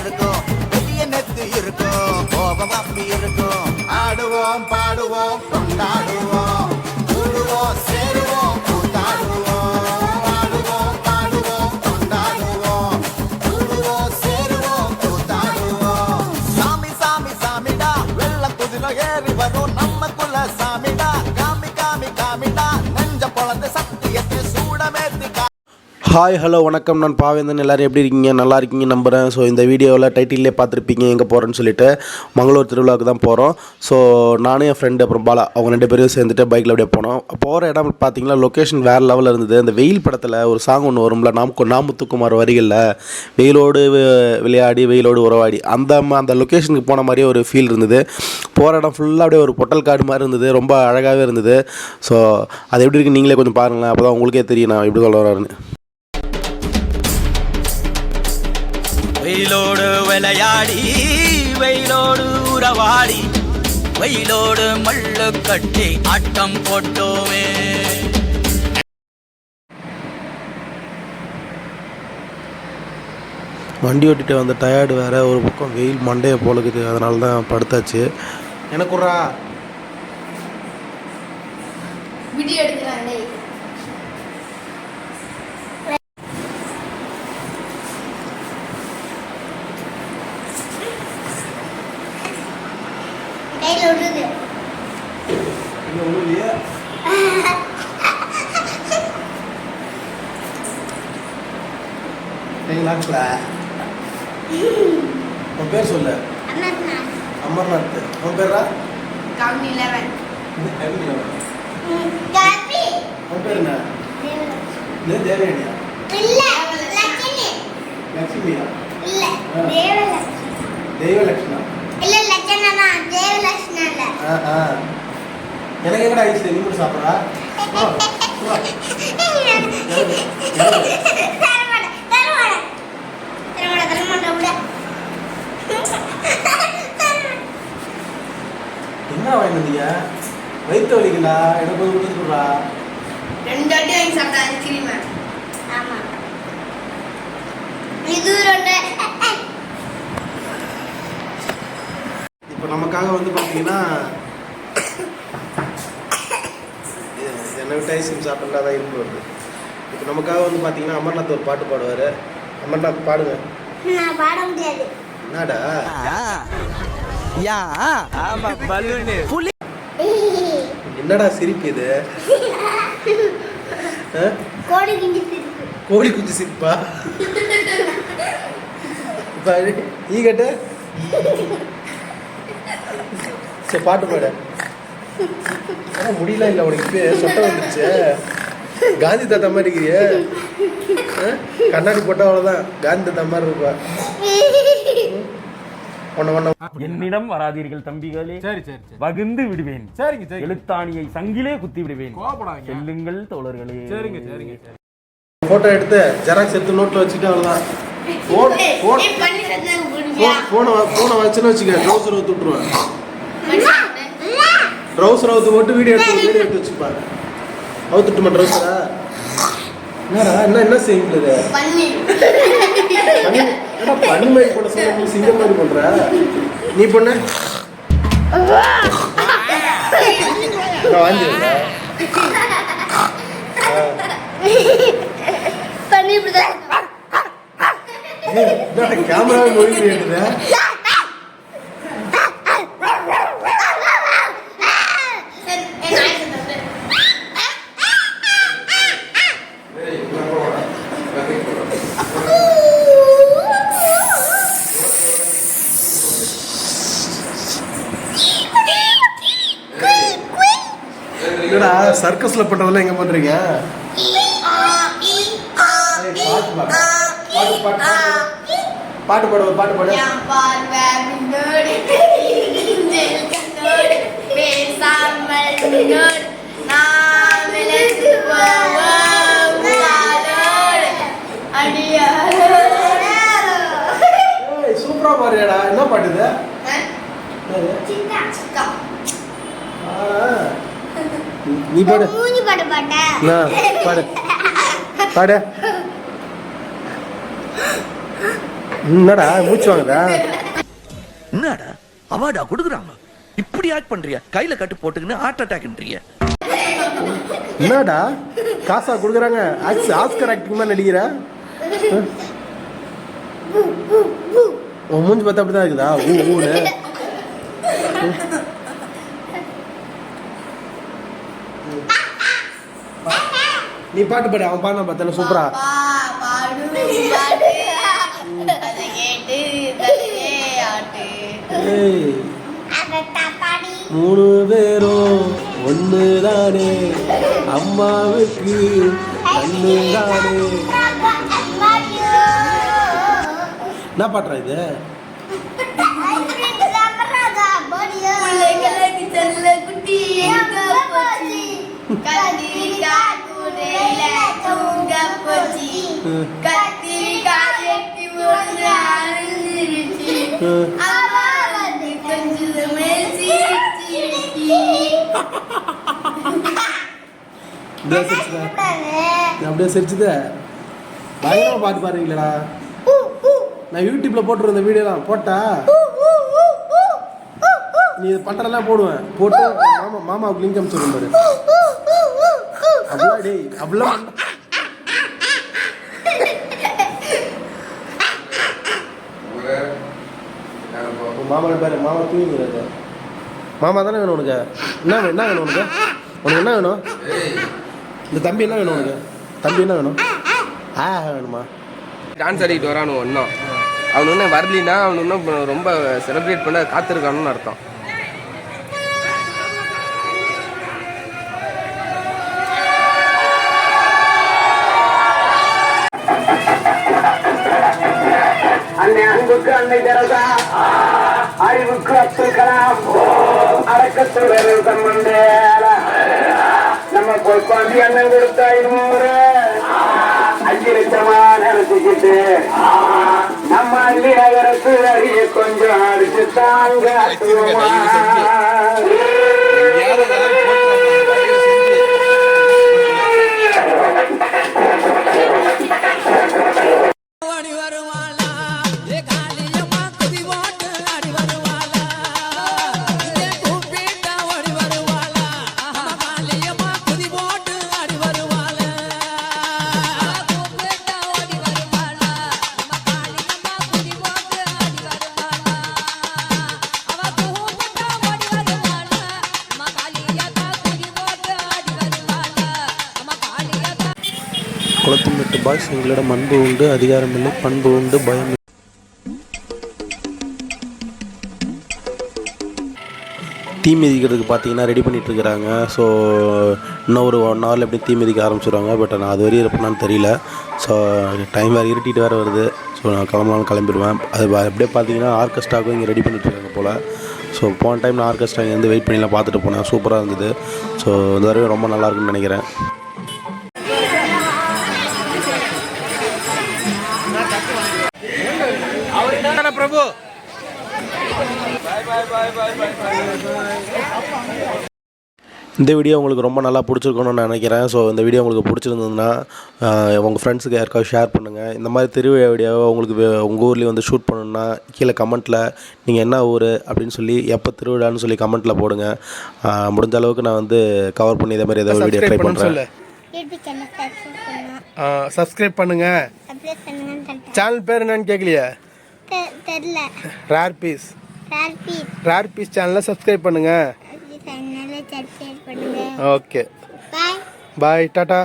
இருக்கும். பெரிய நெத்து இருக்கும். கோபம் அப்படி இருக்கும். ஆடுவோம் பாடுவோம் கொண்டாடுவோம். கூடுவோம் சேருவோம் கூத்தாடுவோம். ஆடுவோம் பாடுவோம் கொண்டாடுவோம். கூடுவோம் சேருவோம் கூத்தாடுவோம். சாமி சாமி சாமிடா. வெள்ள குதிரை ஏறி வரும். நம்ம குல சாமிடா. ஹாய் ஹலோ வணக்கம். நான் பாவேந்தன். எல்லோரும் எப்படி இருக்கீங்க? நல்லா இருக்கீங்க நம்புகிறேன் ஸோ இந்த வீடியோவில் டைட்டிலே பார்த்துருப்பீங்க எங்கே போகிறேன்னு சொல்லிட்டு மங்களூர் திருவிழாவுக்கு தான் போகிறோம் ஸோ நானும் என் ஃப்ரெண்டு அப்புறம் பாலா அவங்க ரெண்டு பேரும் சேர்ந்துட்டு பைக்கில் அப்படியே போனோம். போகிற இடம் பார்த்தீங்கன்னா லொக்கேஷன் வேறு லெவலில் இருந்தது. அந்த வெயில் படத்தில் ஒரு சாங் ஒன்று வரும்ல நாம் நாமுத்துக்குமார் வரிகளில். வெயிலோடு விளையாடி வெயிலோடு உறவாடி. அந்த அந்த லொக்கேஷனுக்கு போன மாதிரியே ஒரு ஃபீல் இருந்தது. போகிற இடம் ஃபுல்லாக அப்படியே ஒரு பொட்டல் காடு மாதிரி இருந்தது. ரொம்ப அழகாகவே இருந்தது. ஸோ அது எப்படி இருக்குது நீங்களே கொஞ்சம் பாருங்களேன். அப்போ தான் உங்களுக்கே தெரியும் நான் எப்படி சொல்ல வரேன்னு வெயிலோடு விளையாடி வெயிலோடு உறவாடி வெயிலோடு மல்லு கட்டி ஆட்டம் போட்டோமே. வண்டி ஓட்டிட்டு வந்த டயர்டு வேறு ஒரு பக்கம் வெயில் மண்டையை போலுக்குது அதனால தான் படுத்தாச்சு. எனக்குறா வீடியோ உன் பேர் சொல்லு. அமர்நாத். உன் பேரா உன் பேர் என்ன? இல்லை தேவயானியா லட்சுமியா? இல்ல தேவலட்சுமி. தெய்வலட்சுமா எனக்கு எங்கடா ஐஸ் நீ கூட சாப்பிட்றா? என்ன வாங்கி வந்தீங்க வயிற்று வலிக்குங்களா எனக்கு கொஞ்சம் கொடுத்துருக்குறா ரெண்டு அடி வாங்கி சாப்பிட்டா ஐஸ்கிரீம் ஆமா. இது ரெண்டு. இப்போ நமக்காக வந்து பார்த்தீங்கன்னா என்னை விட்டு ஐஸ்கிரீம் சாப்பிட்டா தான் இருந்து வருது. இப்போ நமக்காக வந்து பார்த்தீங்கன்னா அமர்நாத் ஒரு பாட்டு பாடுவார். அமர்நாத் பாடுங்க. நான் பாட முடியாது. என்னடா? யா. ஆமா பலூனு. புலி. என்னடா சிரிப்பு இது? கோழி குஞ்சு சிரிப்பா. ஈ கட்டு? சரி பாட்டு பாடு. ஆனா முடியல இல்லை உனக்கு இப்போ சொட்டை வந்துருச்சு. காந்தி தாத்தா மாதிரி இருக்கிறியே. ஆ? கண்ணாடி போட்டால் அவ்வளோதான் காந்தி தாத்தா மாதிரி இருப்பா. என்னிடம் வராதீர்கள் தம்பிகளே. சரி சரி சரி. வகுந்து விடுவேன். சரிங்க சரிங்க. எழுத்தாணியை சங்கிலே குத்தி விடுவேன். கோபப்படாதீங்க செல்லுங்கள் தோழர்களே. சரிங்க சரிங்க சரி. ஃபோட்டோ எடுத்து ஜெராக்ஸ் எடுத்து நோட்டில் வச்சுட்டு புடிச்சியா ஃபோனை ஃபோனை வச்சுன்னு வச்சுக்க ட்ரௌசர் ஊற்றி விட்ருவேன் ட்ரௌசர் அவுத்து போட்டு வீடியோ எடுத்து வீடியோ எடுத்து வச்சுப்பாரு. அவுத்துட்டுமா ட்ரௌசரா என்னடா என்ன என்ன செய்யுது இது பண்ணி பண்ணி என்னடா பண்ணி மாதிரி போட சொல்ல நீ சிங்கம் மாதிரி பண்ற? நீ பொண்ணு? இப்படிதான். கேமராவை மொழி கேட்டுது சரி, ஏய், நாய் சத்தம். என்னடா சர்க்கஸ்ல பண்றதெல்லாம் எங்க பண்றீங்க? ஏய், பாட்டு பாடு. பாட்டு பாட்டு பாட்டு பாடு சூப்பரா பாடுறியாடா. என்ன பாட்டு இது ஆ? என்னது? சிக்கா, சிக்கா. ஆ. நீ பாடு. பாடு பாடு. என்னடா மூச்சு வாங்குதா என்னடா? அவார்டா கொடுக்குறாங்க. இப்படி ஆக்ட் பண்றியா? கையில கட்டு போட்டுக்கின்னு ஹார்ட் அட்டாக்ன்றீங்க என்னடா? காசா கொடுக்குறாங்க. ஆக்ஸ் ஆஸ்கர் ஆக்டிங் மாதிரி நடிக்கிற? உன் மூஞ்சி பார்த்தா அப்படி தான் இருக்குதா? ஊ ஊனு நீ பாட்டு பாடு அவன் பாடினா பார்த்தா சூப்பரா மூணு பேரும் ஒன்று தானே அம்மாவுக்கு கண்ணு தானே என்ன பாட்டுறா இது? குட்டி. கத்திரிக்காய் கூடையில தூங்க போச்சு கத்திரிக்காய் எட்டி ஒன்று வந்து கொஞ்சம் அப்படியே சிரிச்சுதா? அப்படியே பயங்கரமா பாட்டு பாருங்களா நான் யூடியூப்ல போட்டுருந்த வீடியோலாம் போட்டா நீ இது பண்றதெல்லாம் போடுவேன். போட்டு மாமா மாமாவுக்கு லிங்க் அனுப்பிச்சு பாரு. டேய் மாமா பாரு மாமா தூங்கிடுறது மாமா தானே வேணும் உனக்கு? என்ன என்ன வேணும் உனக்கு? உனக்கு என்ன வேணும்? இந்த தம்பி என்ன வேணும் உனக்கு? தம்பி என்ன வேணும்? ஆ வேணுமா? டான்ஸ் ஆடிக்கிட்டு வரானு இன்னும் அவன் இன்னும் வரலினா அவன் இப்ப ரொம்ப செலிப்ரேட் பண்ண காத்திருக்கானுன்னு அர்த்தம். அன்னை அன்புக்கு அன்னை தெரசா அறிவுக்கு அப்துல் கலாம். அடக்கத்தோடு சம்பந்தேல நம்ம பொற்பாண்டி அண்ணன் கொடுத்த ஐநூறு அஞ்சு லட்சமா நினைச்சுக்கிட்டு நம்ம அள்ளி நகரத்து அறிய கொஞ்சம் அடிச்சு தாங்க. பாய்ஸ் எங்களிடம் அன்பு உண்டு அதிகாரமில்லை பண்பு உண்டு பயம் தீ மிதிக்கிறதுக்கு பார்த்தீங்கன்னா ரெடி பண்ணிகிட்டு இருக்கிறாங்க. ஸோ இன்னும் ஒரு ஒன் ஹவரில் எப்படி தீ மிதிக்க ஆரம்பிச்சிடுவாங்க பட் நான் அது வரையும் இருப்பேனான்னு தெரியல. ஸோ டைம் வேறு இருட்டிட்டு வேறு வருது. ஸோ நான் கிளம்பலாம்னு கிளம்பிடுவேன். அது அப்படியே பார்த்தீங்கன்னா ஆர்கெஸ்ட்ராவுக்கும் இங்கே ரெடி பண்ணிட்டு இருக்காங்க போல். ஸோ போன டைம் நான் ஆர்கெஸ்ட்ரா இங்கேருந்து வெயிட் பண்ணிலாம் பார்த்துட்டு போனேன். சூப்பராக இருந்தது. ஸோ இந்த வரையும் ரொம்ப நல்லா இருக்குன்னு நினைக்கிறேன். இந்த வீடியோ உங்களுக்கு ரொம்ப நல்லா பிடிச்சிருக்கணும்னு நினைக்கிறேன். ஸோ இந்த வீடியோ உங்களுக்கு பிடிச்சிருந்ததுன்னா உங்கள் ஃப்ரெண்ட்ஸுக்கு யாருக்காவது ஷேர் பண்ணுங்கள் இந்த மாதிரி திருவிழா வீடியோவை உங்களுக்கு உங்கள் ஊர்லேயே வந்து ஷூட் பண்ணணுன்னா கீழே கமெண்ட்டில் நீங்கள் என்ன ஊர்? அப்படின்னு சொல்லி எப்போ திருவிழான்னு சொல்லி கமெண்ட்டில் போடுங்க. முடிஞ்ச அளவுக்கு நான் வந்து கவர் பண்ணி இதே மாதிரி ஏதாவது வீடியோ ட்ரை பண்ணுறேன் சப்ஸ்கிரைப் பண்ணுங்க. சப்ஸ்கிரைப் பண்ணுங்கள் சேனல் பேர் என்னன்னு கேட்கலையே ரேர் பீஸ் ரேர் பீஸ் சேனலை சப்ஸ்கிரைப் பண்ணுங்க. Okay bye bye tata